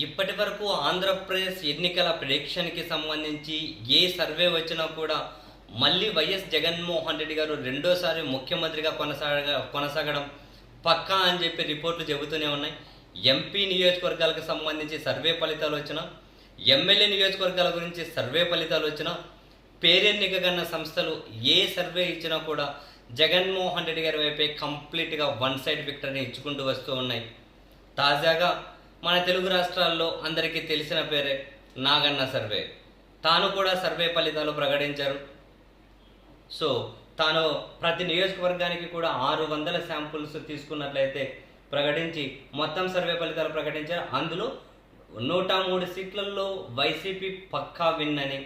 ఇప్పటి వరకు ఆంధ్రప్రదేశ్ ఎన్నికల ప్రిడిక్షన్కి సంబంధించి ఏ సర్వే వచ్చినా కూడా మళ్ళీ వైఎస్ జగన్మోహన్ రెడ్డి గారు రెండోసారి ముఖ్యమంత్రిగా కొనసాగ కొనసాగడం పక్కా అని చెప్పి రిపోర్ట్లు చెబుతూనే ఉన్నాయి. ఎంపీ నియోజకవర్గాలకు సంబంధించి సర్వే ఫలితాలు వచ్చినా ఎమ్మెల్యే నియోజకవర్గాల గురించి సర్వే ఫలితాలు వచ్చినా పేరెన్నిక కన్న సంస్థలు ఏ సర్వే ఇచ్చినా కూడా జగన్మోహన్ రెడ్డి గారి వైపే కంప్లీట్గా వన్ సైడ్ విక్టరీని ఇచ్చుకుంటూ వస్తూ ఉన్నాయి. తాజాగా మన తెలుగు రాష్ట్రాల్లో అందరికీ తెలిసిన పేరే నాగన్న సర్వే. తాను కూడా సర్వే ఫలితాలు ప్రకటించారు. సో తాను ప్రతి నియోజకవర్గానికి కూడా ఆరు వందల శాంపుల్స్ తీసుకున్నట్లయితే ప్రకటించి మొత్తం సర్వే ఫలితాలు ప్రకటించారు. అందులో నూట మూడు సీట్లలో వైసీపీ పక్కా విన్ అని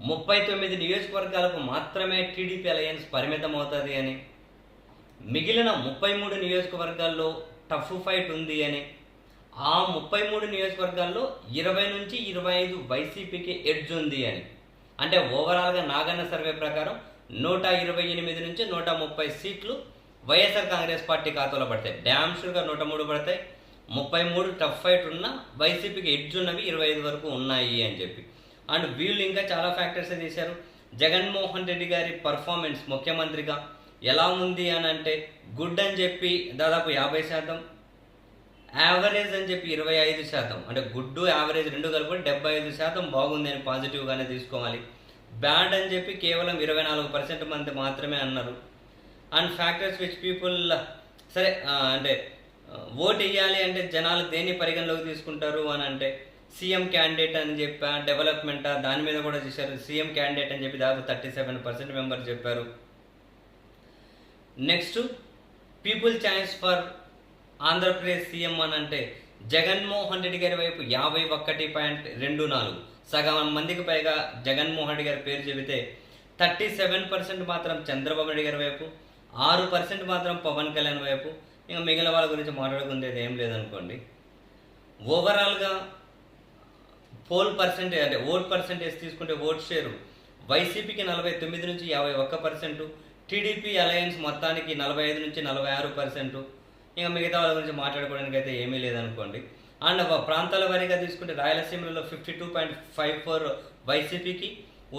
ముప్పై తొమ్మిది నియోజకవర్గాలకు మాత్రమే టీడీపీ అలయన్స్ పరిమితం అవుతుంది అని మిగిలిన ముప్పై మూడు నియోజకవర్గాల్లో టఫ్ ఫైట్ ఉంది అని. ఆ ముప్పై మూడు నియోజకవర్గాల్లో ఇరవై నుంచి ఇరవై ఐదు వైసీపీకి ఎడ్జ్ ఉంది అని. అంటే ఓవరాల్గా నాగన్న సర్వే ప్రకారం నూట ఇరవై ఎనిమిది నుంచి నూట ముప్పై సీట్లు వైఎస్ఆర్ కాంగ్రెస్ పార్టీ ఖాతాలో పడతాయి. డ్యామ్ షూర్గా నూట మూడు పడతాయి. ముప్పై మూడు టఫ్ ఫైట్ ఉన్న వైసీపీకి ఎడ్జ్ ఉన్నవి ఇరవై ఐదు వరకు ఉన్నాయి అని చెప్పి. అండ్ వీళ్ళు ఇంకా చాలా ఫ్యాక్టర్స్ తీశారు. జగన్మోహన్ రెడ్డి గారి పర్ఫార్మెన్స్ ముఖ్యమంత్రిగా ఎలా ఉంది అని అంటే గుడ్ అని చెప్పి దాదాపు యాభై శాతం యావరేజ్ అని చెప్పి ఇరవై ఐదు శాతం. అంటే గుడ్ యావరేజ్ రెండు కలిపి డెబ్బై ఐదు శాతం బాగుంది అని పాజిటివ్గానే తీసుకోవాలి. బ్యాడ్ అని చెప్పి కేవలం ఇరవై నాలుగు పర్సెంట్ మంది మాత్రమే అన్నారు. అండ్ ఫ్యాక్టర్స్ విచ్ పీపుల్ సరే అంటే ఓట్ వేయాలి అంటే జనాలు దేన్ని పరిగణలోకి తీసుకుంటారు అని అంటే సీఎం క్యాండిడేట్ అని చెప్పా డెవలప్మెంటా దాని మీద కూడా చూశారు. సీఎం క్యాండిడేట్ అని చెప్పి దాదాపు థర్టీ సెవెన్ పర్సెంట్ మెంబర్ చెప్పారు. Next people choice for Andhra Pradesh CM అని అంటే జగన్మోహన్ రెడ్డి గారి వైపు యాభై ఒకటి పాయింట్ రెండు నాలుగు. సగం మందికి పైగా జగన్మోహన్ రెడ్డి గారి పేరు చెబితే థర్టీ సెవెన్ పర్సెంట్ మాత్రం చంద్రబాబు నాయుడు గారి వైపు ఆరు పర్సెంట్ మాత్రం పవన్ కళ్యాణ్ వైపు. ఇంకా మిగిలిన వాళ్ళ గురించి మాట్లాడుకునేది ఏం లేదనుకోండి. ఓవరాల్గా పోల్ పర్సెంటేజ్ అంటే ఓట్ పర్సెంటేజ్ తీసుకుంటే ఓట్ షేరు. వైసీపీకి నలభై తొమ్మిది నుంచి యాభై ఒక్క పర్సెంటు టీడీపీ అలయన్స్ మొత్తానికి నలభై ఐదు నుంచి నలభై ఆరు పర్సెంట్. ఇంకా మిగతా వాళ్ళ గురించి మాట్లాడుకోవడానికి అయితే ఏమీ లేదనుకోండి. అండ్ ప్రాంతాల వారీగా తీసుకుంటే రాయలసీమలో fifty two point five four వైసీపీకి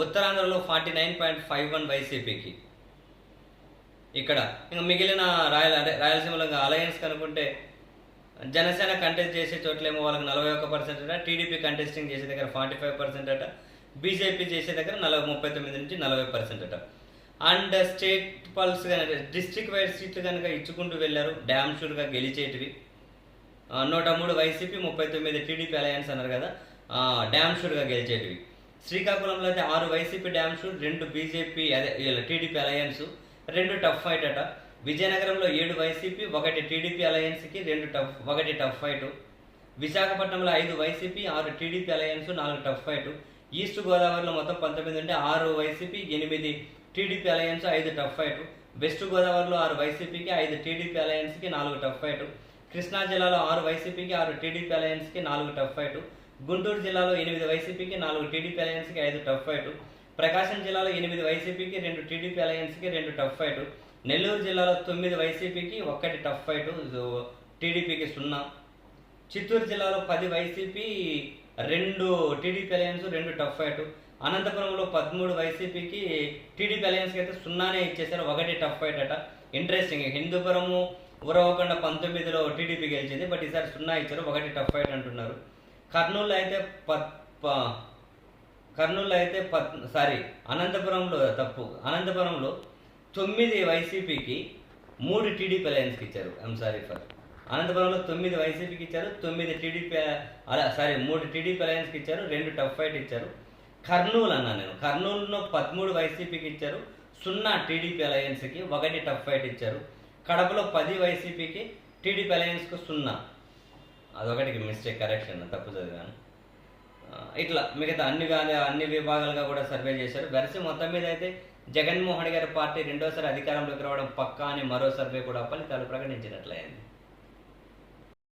ఉత్తరాంధ్రలో forty nine point five one వైసీపీకి. ఇక్కడ ఇంకా మిగిలిన రాయల రాయలసీమలో ఇంకా అలయన్స్ కనుక్కుంటే జనసేన కంటెస్ట్ చేసే చోట్లేమో వాళ్ళకి నలభై ఒక్క పర్సెంట్ అట టీడీపీ కంటెస్టింగ్ చేసే దగ్గర ఫార్టీ ఫైవ్ పర్సెంట్ అట బీజేపీ చేసే దగ్గర నలభై ముప్పై తొమ్మిది నుంచి నలభై పర్సెంట్ అట. అండ్ స్టేట్ పల్స్ కనుక డిస్ట్రిక్ట్ వైడ్ సీట్లు కనుక ఇచ్చుకుంటూ వెళ్ళారు. డ్యామ్ షూర్గా గెలిచేటివి. నూట మూడు వైసీపీ ముప్పై తొమ్మిది టీడీపీ అలయన్స్ అన్నారు కదా. డ్యామ్ షూర్గా గెలిచేటివి. శ్రీకాకుళంలో అయితే ఆరు వైసీపీ డ్యామ్ షూర్ రెండు బీజేపీ అదే టీడీపీ అలయన్స్ రెండు టఫ్ ఫైట్ అట. విజయనగరంలో ఏడు వైసీపీ ఒకటి టీడీపీ అలయన్స్కి రెండు టఫ్ ఒకటి టఫ్ ఫైట్ విశాఖపట్నంలో ఐదు వైసీపీ ఆరు టీడీపీ అలయన్స్ నాలుగు టఫ్ ఫైట్ ఈస్ట్ గోదావరిలో మొత్తం పంతొమ్మిది ఉంటే ఆరు వైసీపీ ఎనిమిది టీడీపీ అలయన్స్ ఐదు టఫ్ ఫైట్ వెస్ట్ గోదావరిలో ఆరు వైసీపీకి ఐదు టీడీపీ అలయన్స్కి నాలుగు టఫ్ ఫైట్ కృష్ణా జిల్లాలో ఆరు వైసీపీకి ఆరు టీడీపీ అలయన్స్కి నాలుగు టఫ్ ఫైట్ గుంటూరు జిల్లాలో ఎనిమిది వైసీపీకి నాలుగు టీడీపీ అలయన్స్కి ఐదు టఫ్ ఫైట్ ప్రకాశం జిల్లాలో ఎనిమిది వైసీపీకి రెండు టీడీపీ అలయన్స్కి రెండు టఫ్ ఫైట్ నెల్లూరు జిల్లాలో తొమ్మిది వైసీపీకి ఒక్కటి టఫ్ ఫైట్. టీడీపీకి సున్నా. చిత్తూరు జిల్లాలో పది వైసీపీ రెండు టీడీపీ అలయన్స్ రెండు టఫ్ ఫైట్. అనంతపురంలో పదమూడు వైసీపీకి టీడీపీ అలయన్స్కి అయితే సున్నానే ఇచ్చేసారు ఒకటి టఫ్ ఫైట్ అట. ఇంట్రెస్టింగ్ హిందూపురము ఉరవకొండ పంతొమ్మిదిలో టీడీపీ గెలిచింది. బట్ ఈసారి సున్నా ఇచ్చారు. ఒకటి టఫ్ ఫైట్ అంటున్నారు. కర్నూలు అయితే ప- కర్నూలు అయితే పద్ సారీ అనంతపురంలో తప్పు. అనంతపురంలో తొమ్మిది వైసీపీకి మూడు టీడీపీ అలయన్స్కి ఇచ్చారు. ఐఎమ్ సారీ ఫర్ అనంతపురంలో తొమ్మిది వైసీపీకి ఇచ్చారు. తొమ్మిది టీడీపీ అలా సారీ మూడు టీడీపీ అలయన్స్కి ఇచ్చారు. రెండు టఫ్ ఫైట్ ఇచ్చారు. కర్నూలు అన్నా నేను. కర్నూలులో పదమూడు వైసీపీకి ఇచ్చారు సున్నా టీడీపీ అలయన్స్కి ఒకటి టఫ్ ఫైట్ ఇచ్చారు. కడపలో పది వైసీపీకి టీడీపీ అలయన్స్కు సున్నా. అదొకటికి మిస్టేక్ కరెక్షన్ తప్పు చదివాను. ఇట్లా మిగతా అన్ని గా- అన్ని విభాగాలుగా కూడా సర్వే చేశారు. వెరసి మొత్తం మీద అయితే జగన్మోహన్ గారి పార్టీ రెండోసారి అధికారంలోకి రావడం పక్కా అని మరో సర్వే కూడా ఫలితాలు ప్రకటించినట్లయింది.